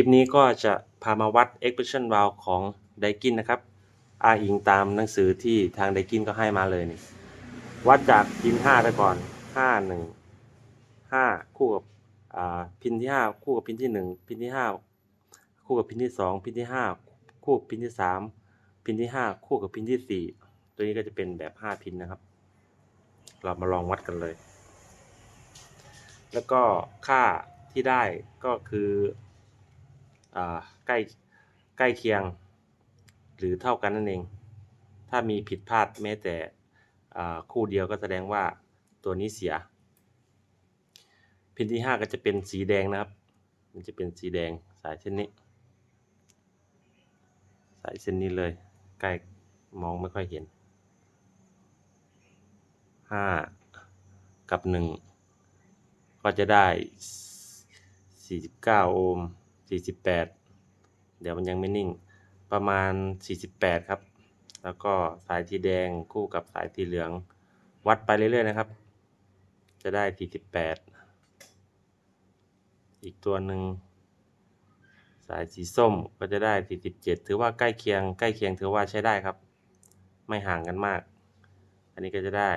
ลิปนี้ก็จะพามาวัด expression valve ของไดกินนะครับอ้างอิงตามหนังสือที่ทางไดกินก็ให้มาเลยนี่วัดจากพิน 5 ไปก่อน 5 1 5 คู่กับอ่าพินที่ 5 คู่กับพินที่ 1 พินที่ 5 คู่กับพินที่ 2 พินที่ 5 คู่กับพินที่ 3 พินที่ 5 คู่กับพินที่ 4 ตัวนี้ก็จะเป็นแบบ 5 พินนะครับ เรามาลองวัดกันเลย แล้วก็ค่าที่ได้ก็คือ ใกล้ใกล้เคียง หรือเท่ากันนั่นเอง ถ้ามีผิดพลาดแม้แต่คู่เดียวก็แสดงว่าตัวนี้เสีย พินที่ 5 ก็จะเป็นสีแดงนะครับ มันจะเป็นสีแดงสายเส้นนี้ สายเส้นนี้เลย ใกล้มองไม่ค่อยเห็น 5 กับ 1 ก็จะได้ 49 โอห์ม 48 เดี๋ยวมันยังไม่นิ่ง ประมาณ 48 ครับ แล้วก็สายสีแดงคู่กับสายสีเหลือง วัดไปเรื่อยๆนะครับ จะได้ 48 อีกตัวหนึ่งสายสีส้มก็จะได้ 47 ถือว่าใกล้เคียง ใกล้เคียงถือว่าใช้ได้ครับ ไม่ห่างกันมาก อันนี้ก็จะได้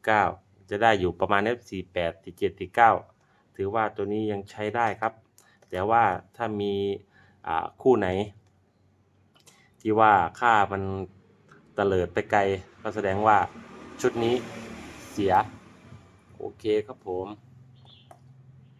49 จะได้อยู่ประมาณนี้48 47 49 ถือว่าตัวนี้ยังใช้ได้ครับ แต่ว่าถ้ามีคู่ไหน ที่ว่าค่ามันเตลิดไปไกล ก็แสดงว่าชุดนี้เสีย โอเคครับผม